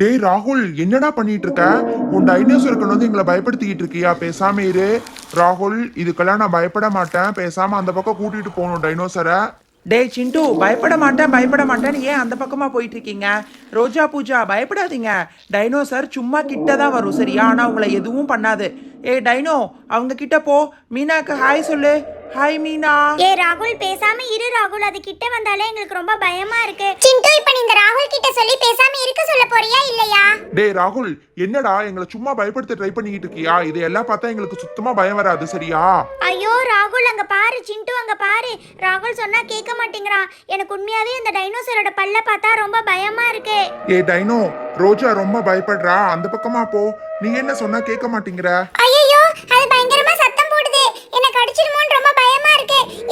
டேய் ராகுல் என்னடா பண்ணிட்டு இருக்க உன் டைனோசருக்கு வந்து எங்களை பயப்படுத்திக்கிட்டு இருக்கியா? பேசாம இரு. ராகுல் இதுக்கெல்லாம் நான் பயப்பட மாட்டேன். பேசாம அந்த பக்கம் கூட்டிட்டு போகணும் டைனோசரை டேய் சிண்டு பயப்பட மாட்டேன் பயப்பட மாட்டேன்னு ஏன் அந்த பக்கமா போயிட்டு இருக்கீங்க ரோஜா பூஜா பயப்படாதீங்க. டைனோசர் சும்மா கிட்ட தான் வரும் சரியா? ஆனா உங்களை எதுவும் பண்ணாது. ஏய் டைனோ அவங்க கிட்ட போ. மீனாக்கு ஹாய் சொல்லு. ஹாய் மீனா ஏ ராகுல் பேசாம இரு ராகுல். அது கிட்ட வந்தாலே எங்களுக்கு ரொம்ப பயமா இருக்கு. சிண்டு இப்ப நீ இந்த ராகுல் கிட்ட சொல்லி பேசாம இருக்க சொல்ல போறியா இல்லையா? டேய் ராகுல் என்னடா எங்களை சும்மா பயப்படுத்த ட்ரை பண்ணிக்கிட்டு இருக்கியா? இதையெல்லாம் பார்த்தா எங்களுக்கு சுத்தமா பயம் வராது சரியா? ஐயோ ராகுல் அங்க பாரு சிண்டு அங்க பாரு. ராகுல் சொன்னா கேட்க மாட்டேங்கிறான். எனக்கு உண்மையாவே இந்த டைனோசரோட பல்ல பார்த்தா ரொம்ப பயமா இருக்கு. ஏ டைனோ ரோஜா ரொம்ப பயப்படுறா. அந்த பக்கமா போ. நீ என்ன சொன்னா கேட்க மாட்டேங்கிற? ஐயோ அது பயங்கரமா சத்தம் போடுது. என்ன கடிச்சிடுமோன்னு ரொம்ப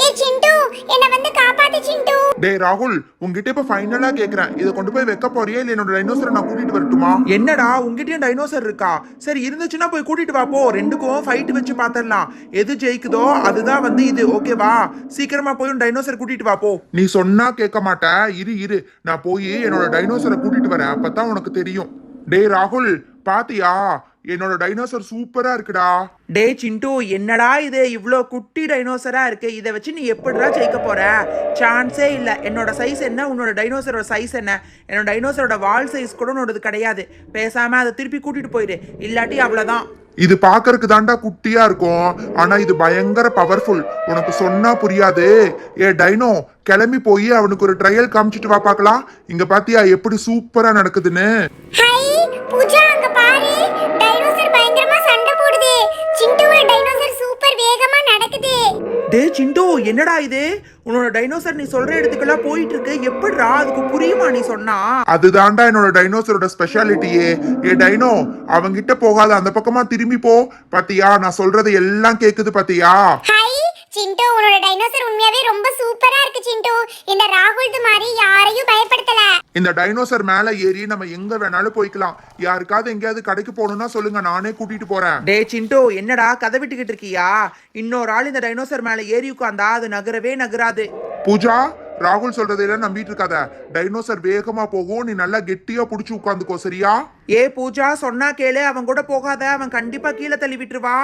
ஏ சிண்டு என்ன வந்து காப்பாத்து சிண்டு. டேய் ராகுல் உங்ககிட்ட இப்ப ஃபைனலா கேக்குறேன். இதை கொண்டு போய் வைக்க போறியா? இல்ல என்னோட டைனோசரை நான் கூட்டிட்டு வரட்டுமா? என்னடா உங்ககிட்டயும் டைனோசர் இருக்கா? சரி இருந்துச்சுன்னா போய் கூட்டிட்டு வா போ. ரெண்டுக்கும் ஃபைட் வச்சு பார்த்துடலாம் எது ஜெயிக்குதோ அதுதான் வந்து இது ஓகேவா சீக்கிரமா போய் டைனோசர் கூட்டிட்டு வா போ. நீ சொன்னா கேட்க மாட்ட. இரு இரு. நான் போய் என்னோட டைனோசரை கூட்டிட்டு வரேன். அப்பதான் உனக்கு தெரியும். டேய் ராகுல் பாத்தியா? என்னோட டைனோசர் சூப்பரா இருக்குடா. டே சிண்டு என்னடா இது? இவ்வளோ குட்டி டைனோசரா இருக்கு. இதை வச்சு நீ எப்படிடா ஜெயிக்க போற? சான்ஸே இல்லை. என்னோட சைஸ் என்ன? உன்னோட டைனோசரோட சைஸ் என்ன? என்னோட டைனோசரோட வால் சைஸ் கூட உன்னோடது கிடையாது. பேசாம அதை திருப்பி கூட்டிட்டு போயிடு இல்லாட்டி அவ்வளோதான் இது பாக்கறதுக்கு தாண்டா குட்டியா இருக்கும். ஆனா இது பயங்கர பவர்ஃபுல் உனக்கு சொன்னா புரியாது. ஏ டைனோ கிளம்பி போய் அவனுக்கு ஒரு ட்ரையல் காமிச்சிட்டு வா பார்க்கலாம். இங்க பாத்தியா எப்படி சூப்பரா நடக்குதுன்னு. டே சிண்டு என்னடா இது? உன்னோட டைனோசர் நீ சொல்ற இடத்துக்கெல்லாம் போயிட்டு இருக்கு எப்படிடா அதுக்கு புரியுமா நீ சொன்னா? அதுதான்டா என்னோட டைனோசரோட ஸ்பெஷாலிட்டியே ஏ டைனோ அவங்கிட்ட போகாத. அந்த பக்கமா திரும்பி போ. பாத்தியா நான் சொல்றது எல்லாம் கேக்குது பாத்தியா? சிண்டு உன்னோட டைனோசர் உண்மையாவே ரொம்ப சூப்பரா இருக்கு சிண்டு. இந்த ராகுல்து மாதிரி யாரையும் பயப்படுத்தல. இந்த டைனோசர் மேல ஏறி நம்ம எங்க வேணாலும் போய்க்கலாம். யாருக்காவது எங்கேயாவது கடைக்கு போகணும்னா சொல்லுங்க நானே கூட்டிட்டு போறேன். டே சிண்டு என்னடா கதை விட்டுக்கிட்டு இருக்கியா? இன்னொரு ஆள் இந்த டைனோசர் மேல ஏறி உட்காந்தா அது நகரவே நகராது. பூஜா ராகுல் சொல்றதையெல்லாம் நம்பிட்டு இருக்காத. டைனோசர் வேகமா போகும் நீ நல்லா கெட்டியா புடிச்சு உட்காந்துக்கோ சரியா? ஏ பூஜா சொன்னா கேளு அவன் கூட போகாத அவன் கண்டிப்பா கீழே தள்ளி விட்டுருவா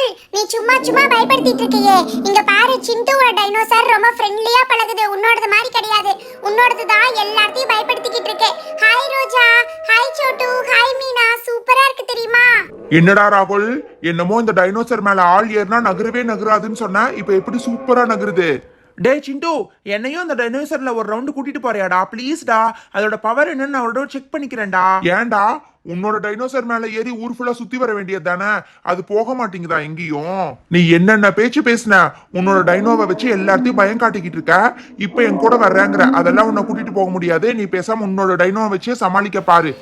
ராகுல் நீ சும்மா சும்மா பயப்படுத்திட்டு இருக்கியே. இங்க பாரு சிண்டுவோட டைனோசர் ரொம்ப ஃப்ரெண்ட்லியா பழகுது. உன்னோடது மாதிரி கிடையாது. உன்னோடது தான் எல்லாத்தையும் பயப்படுத்திக்கிட்டு இருக்கு. Hi Roja. Hi Chotu. Hi Meena. சூப்பரா இருக்கு தெரியுமா? என்னடா ராகுல்? என்னமோ இந்த டைனோசர் மேல ஆள் ஏறினா நகரவே நகராதுன்னு சொன்ன இப்ப எப்படி சூப்பரா நகருது? டே சிண்டு என்னையும் அந்த டைனோசர்ல ஒரு ரவுண்டு கூட்டிட்டு போறியாடா? ப்ளீஸ்டா அதோட பவர் என்னன்னு நான் ஒரு செக் பண்ணிக்கிறேன்டா. ஏன்டா? உன்னோட டைனோசர் மேல ஏறி ஊர் ஃபுல்லா சுத்தி வர வேண்டியது தானே அது போக மாட்டேங்குதா எங்கேயும்? நீ என்னென்ன பேச்சு பேசின? உன்னோட டைனோவை வச்சு எல்லாத்தையும் பயம் காட்டிக்கிட்டு இருக்க. இப்ப என் கூட வர்றேங்கிற அதெல்லாம் உன்னை கூட்டிட்டு போக முடியாது. நீ பேசாம உன்னோட டைனோவை வச்சே சமாளிக்க பாரு.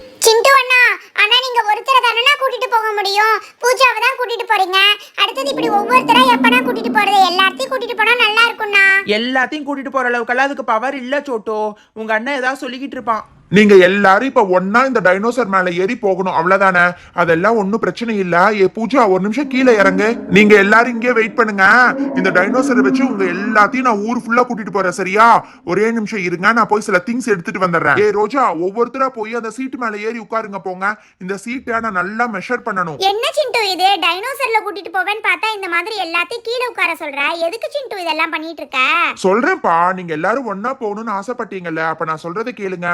ஆனா நீங்க ஒருத்தரை தானே கூட்டிட்டு போக முடியும்? பூஜாவை தான் கூட்டிட்டு போறீங்க. அடுத்தது இப்படி ஒவ்வொருத்தரா எப்பனா கூட்டிட்டு போறது? எல்லாத்தையும் கூட்டிட்டு போனா நல்லா இருக்கும்ண்ணா. எல்லாத்தையும் கூட்டிட்டு போற அளவுக்கெல்லாம் அதுக்கு பவர் இல்ல சோட்டோ. உங்க அண்ணன் ஏதாவது சொல்லிக்கிட்டு இருப்பான். நீங்க எல்லாரும் இப்ப ஒன்னா இந்த டைனோசர் மேல ஏறி போகணும் அவ்வளவுதானே? அதெல்லாம் ஒண்ணும் பிரச்சனை இல்ல. ஏ பூஜா ஒரு நிமிஷம் கீழே இறங்கு. நீங்க எல்லாரும் இங்கே வெயிட் பண்ணுங்க. இந்த டைனோசரை வச்சு உங்க எல்லாத்தையும் நான் ஊர் ஃபுல்லா கூட்டிட்டு போறேன் சரியா? ஒரே நிமிஷம் இருங்க நான் போய் சில திங்ஸ் எடுத்துட்டு வந்துடுறேன். ஏ ரோஜா ஒவ்வொருத்தரா போய் அந்த சீட்டு மேல ஏறி உட்காருங்க போங்க. இந்த சீட்டை நான் நல்லா மெஷர் பண்ணணும். என்ன சிண்டு இது? டைனோசர்ல கூட்டிட்டு போவேன்னு பார்த்தா இந்த மாதிரி எல்லாத்தையும் கீழே உட்கார சொல்ற? எதுக்கு சிண்டு இதெல்லாம் பண்ணிட்டு இருக்க? சொல்றேன்ப்பா நீங்க எல்லாரும் ஒன்னா போகணும்னு ஆசைப்பட்டீங்கல்ல. அப்ப நான் சொல்றதை கேளுங்க.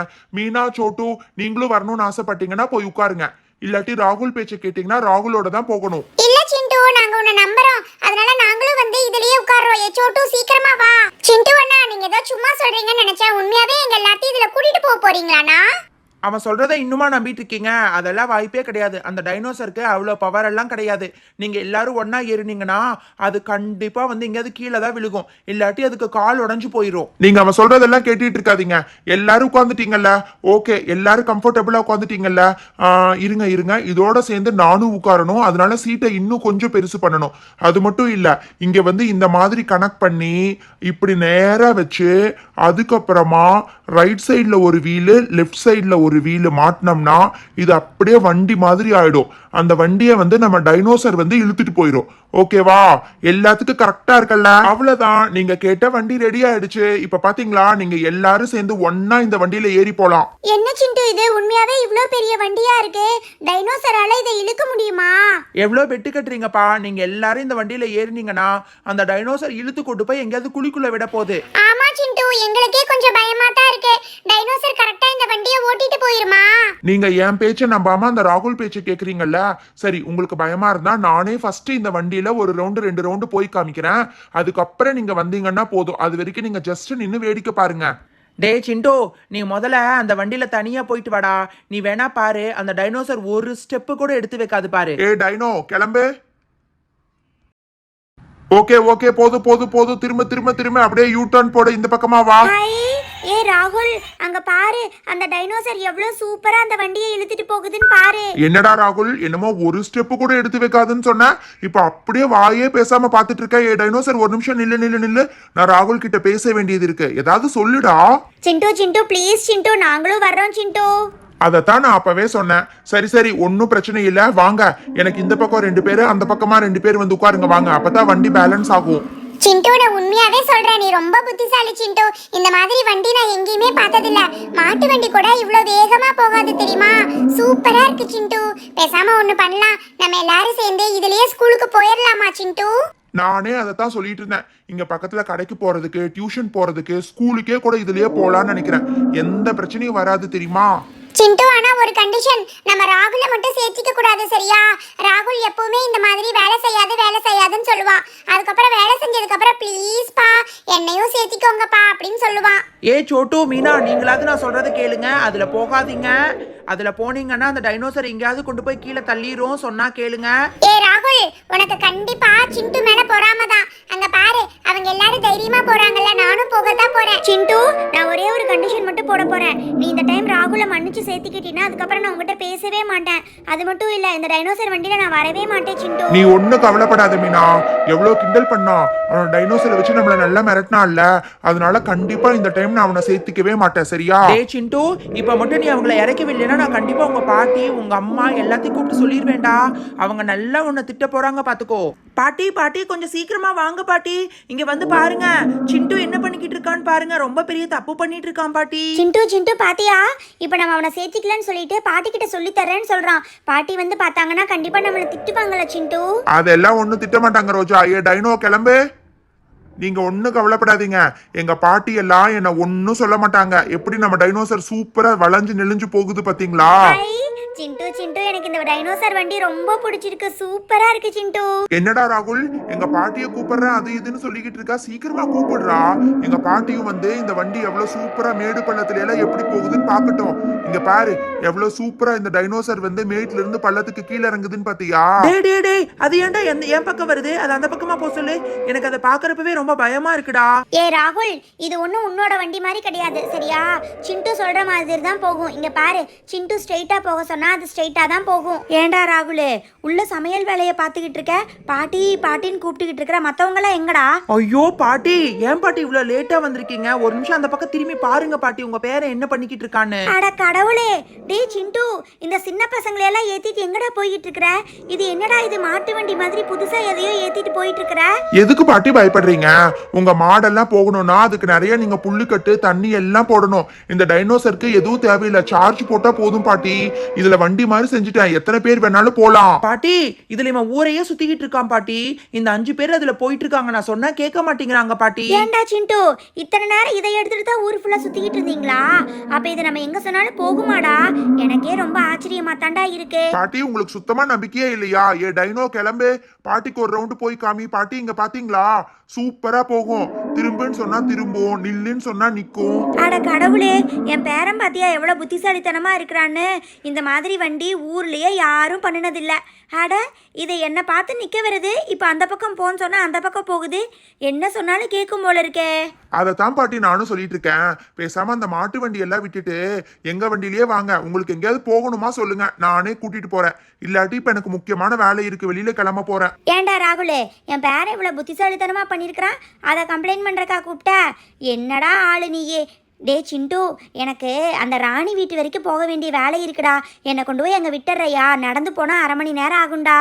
மீனா சோட்டு நீங்களும் வரணும்னு ஆசைப்பட்டீங்கன்னா போய் உட்காருங்க. இல்லாட்டி ராகுல் பேச்சை கேட்டீங்கன்னா ராகுலோட தான் போகணும். இல்ல சிண்டு நாங்க உன்னை நம்புறோம். அதனால நாங்களும் வந்து இதுலயே உட்கார்றோம். ஏ சோட்டு சீக்கிரமா வா. சிண்டு அண்ணா நீங்க ஏதோ சும்மா சொல்றீங்கன்னு நினைச்சா உண்மையாவே எங்க எல்லாத்தையும் இதுல கூட்டிட்டு போக போறீங்களாண்ணா? அவன் சொல்றதை இன்னுமா நம்பிட்டு இருக்கீங்க அதெல்லாம் வாய்ப்பே கிடையாது. அந்த டைனோசருக்கு அவ்வளோ பவர் எல்லாம் கிடையாது. நீங்க எல்லாரும் ஒன்றா ஏறினீங்கன்னா அது கண்டிப்பா வந்து எங்கேயாவது கீழே தான் விழுகும். இல்லாட்டி அதுக்கு கால் உடஞ்சு போயிடும் நீங்க அவன் சொல்றதெல்லாம் கேட்டுட்டு இருக்காதீங்க. எல்லாரும் உட்காந்துட்டீங்கல்ல ஓகே எல்லாரும் கம்ஃபர்டபுளா உட்காந்துட்டீங்கல்ல இருங்க இருங்க. இதோட சேர்ந்து நானும் உட்காரணும். அதனால சீட்டை இன்னும் கொஞ்சம் பெருசு பண்ணணும். அது மட்டும் இல்ல. இங்க வந்து இந்த மாதிரி கனெக்ட் பண்ணி இப்படி நேரா வச்சு அதுக்கப்புறமா ரைட் சைடில் ஒரு வீலு லெஃப்ட் சைடில் ஒரு ஒரு வீல் மாட்டினோம்னா இது அப்படியே வண்டி மாதிரி ஆயிடும். அந்த வண்டியை வந்து நம்ம டைனோசர் வந்து இழுத்துட்டு போயிடும் ஓகேவா எல்லாத்துக்கும் கரெக்டா இருக்கல்ல? அவ்வளவுதான். நீங்க கேட்ட வண்டி ரெடி ஆயிடுச்சு. இப்ப பாத்தீங்களா? நீங்க எல்லாரும் சேர்ந்து ஒண்ணா இந்த வண்டியில ஏறி போலாம். என்ன சிண்டு இது? உண்மையாவே இவ்ளோ பெரிய வண்டியா இருக்கு? டைனோசரால இதை இழுக்க முடியுமா? எவ்வளோ பெட்டு கட்டுறீங்கப்பா? நீங்க எல்லாரும் இந்த வண்டியில ஏறினீங்கன்னா அந்த டைனோசர் இழுத்து கொண்டு போய் எங்கேயாவது குழிக்குள்ள விட போகுது. ஆமா சிண்டு. எங்களுக்கே கொஞ்சம் பயமா தான் இருக்கு. டைனோசர் கரெக்டா இந்த வண்டியை ஓட்டிட்டு போயிருமா? நீங்க என் பேச்சை நம்பாம அந்த ராகுல் பேச்சை கேக்குறீங்கல்ல? சரி உங்களுக்கு பயமா இருந்தா நானே ஃபர்ஸ்ட் இந்த வண்டியில ஒரு ரவுண்டு ரெண்டு ரவுண்டு போய் காமிக்கிறேன். அதுக்கப்புறம் நீங்க வந்தீங்கன்னா போதும். அது வரைக்கும் நீங்க ஜஸ்ட் நின்னு வேடிக்கை பாருங்க. டேய் சிண்டோ நீ முதல்ல அந்த வண்டியில தனியா போயிட்டு வாடா. நீ வேணா பாரு அந்த டைனோசர் ஒரு ஸ்டெப்பு கூட எடுத்து வைக்காது பாரு. ஏ டைனோ கிளம்பு. ஓகே ஓகே போதும் போதும் போதும் திரும்ப திரும்ப திரும்ப. அப்படியே யூ டர்ன் போட. இந்த பக்கமா வா. ஏ ராகுல் அங்க பாரு. அந்த டைனோசர் எவ்வளவு சூப்பரா அந்த வண்டியை இழுத்துட்டு போகுதுன்னு பாரு. என்னடா ராகுல்? என்னமோ ஒரு ஸ்டெப் கூட எடுத்து வைக்காதுன்னு சொன்ன. இப்ப அப்படியே வாயே பேசாம பாத்துட்டு இருக்க ஏ டைனோசர் ஒரு நிமிஷம் நில்லு நில்லு நில்லு. நான் ராகுல் கிட்ட பேச வேண்டியது இருக்கு. ஏதாவது சொல்லுடா. சிண்டு சிண்டு ப்ளீஸ் சிண்டு. நாங்களும் வர்றோம் சிண்டு. அதைத்தான் நான் அப்பவே சொன்னேன். சரி சரி ஒன்றும் பிரச்சனை இல்ல. வாங்க. எனக்கு இந்த பக்கம் ரெண்டு பேரு அந்த பக்கமா ரெண்டு பேர் வந்து உட்காருங்க. வாங்க. அப்பதான் வண்டி பேலன்ஸ் ஆகும். சிண்டு நான் உண்மையாவே சொல்றேன். நீ ரொம்ப புத்திசாலி சிண்டு. இந்த மாதிரி வண்டி நான் எங்கேயுமே பார்த்ததில்ல. மாட்டு வண்டி கூட இவ்வளவு வேகமா போகாது தெரியுமா? சூப்பரா இருக்கு சிண்டு. பேசாம ஒண்ணு பண்ணலாம். நம்ம எல்லாரும் சேர்ந்து இதுலயே ஸ்கூலுக்கு போயிடலாமா சிண்டு? நானே அதைத்தான் சொல்லிட்டு இருந்தேன். இங்க பக்கத்துல கடைக்கு போறதுக்கு டியூஷன் போறதுக்கு ஸ்கூலுக்கே கூட இதுலயே போலாம்னு நினைக்கிறேன். எந்த பிரச்சனையும் வராது தெரியுமா? சிண்டு ஆனா ஒரு கண்டிஷன் நம்ம ராகுல மட்டும் சேர்த்திக்க கூடாது சரியா? ராகுல் எப்பவுமே இந்த மாதிரி வேலை செய்யாது வேலை செய்யாதுன்னு சொல்லுவான். அதுக்கப்புறம் வேலை செஞ்சதுக்கு அப்புறம் ப்ளீஸ் பா என்னையும் சேர்த்திக்கோங்கப்பா அப்படின்னு சொல்லுவான். ஏ சோட்டு மீனா நீங்களாவது நான் சொல்றதை கேளுங்க. அதுல போகாதீங்க. அதுல போனீங்கன்னா அந்த டைனோசர் எங்கேயாவது கொண்டு போய் கீழே தள்ளிரும் சொன்னா கேளுங்க. ஏ ராகுல் உனக்கு கண்டிப்பா சிண்டு மேல பொறாம தான். அங்க பாரு அவங்க எல்லாரும் தைரியமா போறாங்கல்ல நானும் போகத்தான் போறேன். சிண்டு நான் ஒரே ஒரு கண்டிஷன் மட்டும் போட போறேன். நீ இந்த டைம் ராகுல மன்னிச்சு சேர்த்துக்கிட்டீங்கன்னா அதுக்கப்புறம் நான் உங்ககிட்ட பேசவே மாட்டேன். அது மட்டும் இல்ல இந்த டைனோசர் வண்டியில நான் வரவே மாட்டேன் சிண்டு. நீ ஒன்னும் கவலைப்படாத மீனா. எவ்வளவு கிண்டல் பண்ணா. அவன் டைனோசரை வச்சு நம்மள நல்லா மிரட்டினான்ல. அதனால கண்டிப்பா இந்த டைம் நான் அவனை சேர்த்துக்கவே மாட்டேன் சரியா? டே சிண்டு. இப்ப மட்டும் நீ அவங்கள இறக்கவில்லைன்னா நான் கண்டிப்பா உங்க பாட்டி உங்க அம்மா எல்லாத்தையும் கூப்பிட்டு சொல்லிடுவேன்டா அவங்க நல்லா உன்னை திட்ட போறாங்க பாத்துக்கோ. பாட்டி பாட்டி கொஞ்சம் சீக்கிரமா வாங்க பாட்டி. இங்க வந்து பாருங்க. சிண்டு என்ன பண்ணிக்கிட்டு இருக்கான்னு பாருங்க. ரொம்ப பெரிய தப்பு பண்ணிட்டு இருக்கான் பாட்டி. சிண்டு சிண்டு பாத்தியா? இப்போ நம்ம அவனை சேர்த்திக்கலன்னு சொல்லிட்டு பாட்டி கிட்ட சொல்லி தரேன்னு சொல்றான். பாட்டி வந்து பார்த்தாங்கன்னா கண்டிப்பா நம்மளை திட்டுவாங்கல்ல சிண்டு. அதெல்லாம் ஒண்ணும் திட்ட மாட்டாங்க ரோஜா. ஏ டைனோ கிளம்பு. நீங்க ஒண்ணும் கவலைப்படாதீங்க. எங்க பாட்டி எல்லாம் என்ன ஒன்னும் சொல்ல மாட்டாங்க. எப்படி நம்ம டைனோசர் சூப்பரா வளைஞ்சு நெளிஞ்சு போகுது பாத்தீங்களா? சிண்டு சிண்டு எனக்கு இந்த டைனோசர் வண்டி ரொம்ப பிடிச்சிருக்கு. சூப்பரா இருக்கு சிண்டு. என்னடா ராகுல்? எங்க பாட்டிய கூப்பிடுறேன் அது இதுன்னு சொல்லிக்கிட்டு இருக்கா? சீக்கிரமா கூப்பிடுறா. எங்க பாட்டியும் வந்து இந்த வண்டி எவ்வளவு சூப்பரா மேடு பள்ளத்துல எல்லாம் எப்படி போகுதுன்னு பாக்கட்டும் இங்க பாரு எவ்வளவு சூப்பரா இந்த டைனோசர் வந்து மேட்ல இருந்து பள்ளத்துக்கு கீழே இறங்குதுன்னு பாத்தியா டே டே டே அது ஏன்டா எந்த என் பக்கம் வருது? அது அந்த பக்கமா போ சொல்லு. எனக்கு அதை பாக்குறப்பவே ரொம்ப பயமா இருக்குடா. ஏ ராகுல் இது ஒன்றும் உன்னோட வண்டி மாதிரி கிடையாது சரியா? சிண்டு சொல்ற மாதிரி தான் போகும். இங்க பாரு சிண்டு ஸ்ட்ரெயிட்டா போக சொன்னா அது ஸ்ட்ரெயிட்டா தான் போகும். ஏன்டா ராகுலு உள்ள சமையல் வேலையை பார்த்துக்கிட்டு இருக்க? பாட்டி பாட்டின்னு கூப்பிட்டுக்கிட்டு இருக்கிற மற்றவங்களாம் எங்கடா? ஐயோ பாட்டி ஏன் பாட்டி இவ்வளவு லேட்டா வந்திருக்கீங்க? ஒரு நிமிஷம் அந்த பக்கம் திரும்பி பாருங்க பாட்டி. உங்க பேரை என்ன பண்ணிக்கிட்டு இருக்கான்னு. அட கடவுளே! டேய் சிண்டு இந்த சின்ன பசங்களை எல்லாம் ஏத்திட்டு எங்கடா போய்கிட்டு இருக்கிற? இது என்னடா இது மாட்டு வண்டி மாதிரி புதுசா எதையோ ஏத்திட்டு போயிட்டு இருக்கிற? எதுக்கு பாட்டி பயப்படுறீங்க? உங்க மாடெல்லாம் போகணும்னா அதுக்கு நிறைய நீங்க புல்லுக்கட்டு தண்ணி எல்லாம் போடணும். இந்த டைனோசருக்கு எதுவும் தேவையில்லை. சார்ஜ் போட்டா போதும் பாட்டி. இதுல வண்டி மாதிரி செஞ்சுட்டேன். எத்தனை பேர் வேணாலும் போலாம். பாட்டி இதுல இவன் ஊரையே சுத்திக்கிட்டு இருக்கான் பாட்டி. இந்த அஞ்சு பேர் அதுல போயிட்டு இருக்காங்க நான் சொன்னா கேட்க மாட்டேங்கிறாங்க பாட்டி. ஏன்டா சிண்டு? இத்தனை நேரம் இதை எடுத்துட்டு தான் ஊர் ஃபுல்லா சுத்திக்கிட்டு இருந்தீங்களா? அப்ப இது நம்ம எங்க சொன்னாலும் போகுமாடா? எனக்கே ரொம்ப ஆச்சரியமா தாண்டா இருக்கு. பாட்டி உங்களுக்கு சுத்தமா நம்பிக்கையே இல்லையா? ஏ டைனோ கிளம்பு. பாட்டிக்கு ஒரு ரவுண்டு போய் காமி. பாட்டி இங்க பாத்தீங்களா? சூப்பரா போகும். திரும்புன்னு சொன்னா திரும்பும். நில்லுன்னு சொன்னா நிக்கும். அட கடவுளே என் பேரன் பாத்தியா எவ்வளவு புத்திசாலித்தனமா இருக்கிறான்னு. இந்த மாதிரி வண்டி ஊர்லயே யாரும் பண்ணினதில்ல. அட இதை என்ன பார்த்து நிக்க வருது? இப்ப அந்த பக்கம் போன்னு சொன்னா அந்த பக்கம் போகுது. என்ன சொன்னாலும் கேட்கும் போல இருக்கே. அதைத்தான் பாட்டி நானும் சொல்லிட்டு இருக்கேன். பேசாம அந்த மாட்டு வண்டி எல்லாம் விட்டுட்டு எங்க வண்டியிலேயே வாங்க. உங்களுக்கு எங்கேயாவது போகணுமா சொல்லுங்க. நானே கூட்டிட்டு போறேன். இல்லாட்டி இப்ப எனக்கு முக்கியமான வேலை இருக்கு. வெளியில கிளம்ப போறேன். ஏன்டா ராகுல் என் பேரன் இவ்வளவு புத்திசாலித்தனமா பண்ணியிருக்கிறான்? அதை கம்ப்ளைண்ட் பண்றக்கா கூப்பிட்ட? என்னடா ஆளு நீயே. டே சிண்டு எனக்கு அந்த ராணி வீட்டு வரைக்கும் போக வேண்டிய வேலை இருக்குடா. என்னை கொண்டு போய் அங்கே விட்டுறையா நடந்து போனால் அரை மணி நேரம் ஆகும்டா.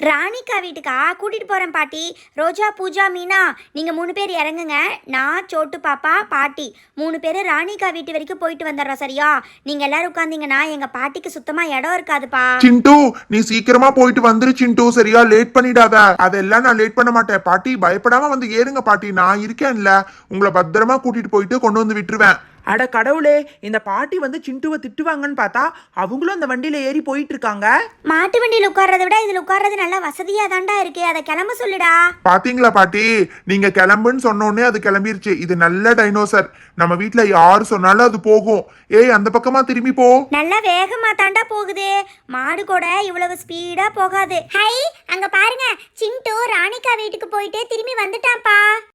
ராணிக்கா வீட்டுக்கா? கூட்டிகிட்டு போகிறேன் பாட்டி. ரோஜா பூஜா மீனா நீங்கள் மூணு பேர் இறங்குங்க. நான் சோட்டு பாப்பா பாட்டி. மூணு பேர் ராணிக்கா வீட்டு வரைக்கும் போயிட்டு வந்துடுறோம் சரியா? நீங்கள் எல்லாரும் உட்காந்தீங்கன்னா எங்கள் பாட்டிக்கு சுத்தமாக இடம் இருக்காதுப்பா. சிண்டு நீ சீக்கிரமா போயிட்டு வந்துரு சிண்டு. சரியா? லேட் பண்ணிடாத. அதெல்லாம் நான் லேட் பண்ண மாட்டேன். பாட்டி பயப்படாம வந்து ஏறுங்க பாட்டி. நான் இருக்கேன்ல. உங்களை பத்திரமா கூட்டிட்டு போயிட்டு கொண்டு வந்து விட்டுருவேன். அட கடவுளே இந்த பாட்டி வந்து சிண்டுவை திட்டுவாங்கன்னு பார்த்தா அவங்களும் அந்த வண்டியில ஏறி போயிட்டு இருக்காங்க மாட்டு வண்டியில் உட்கார்றத விட இதில் உட்கார்றது நல்லா வசதியாக தான்டா இருக்கு. அதை கிளம்ப சொல்லுடா. பாத்தீங்களா பாட்டி? நீங்க கிளம்புன்னு சொன்ன உடனே அது கிளம்பிருச்சு. இது நல்ல டைனோசர் நம்ம வீட்ல யாரு சொன்னாலும் அது போகும். ஏய் அந்த பக்கமா திரும்பி போ. நல்லா வேகமாக தாண்டா போகுது. மாடு கூட இவ்வளவு ஸ்பீடாக போகாது. ஹை அங்க பாருங்க. சிண்டு ராணிகா வீட்டுக்கு போயிட்டு திரும்பி வந்துட்டான்ப்பா.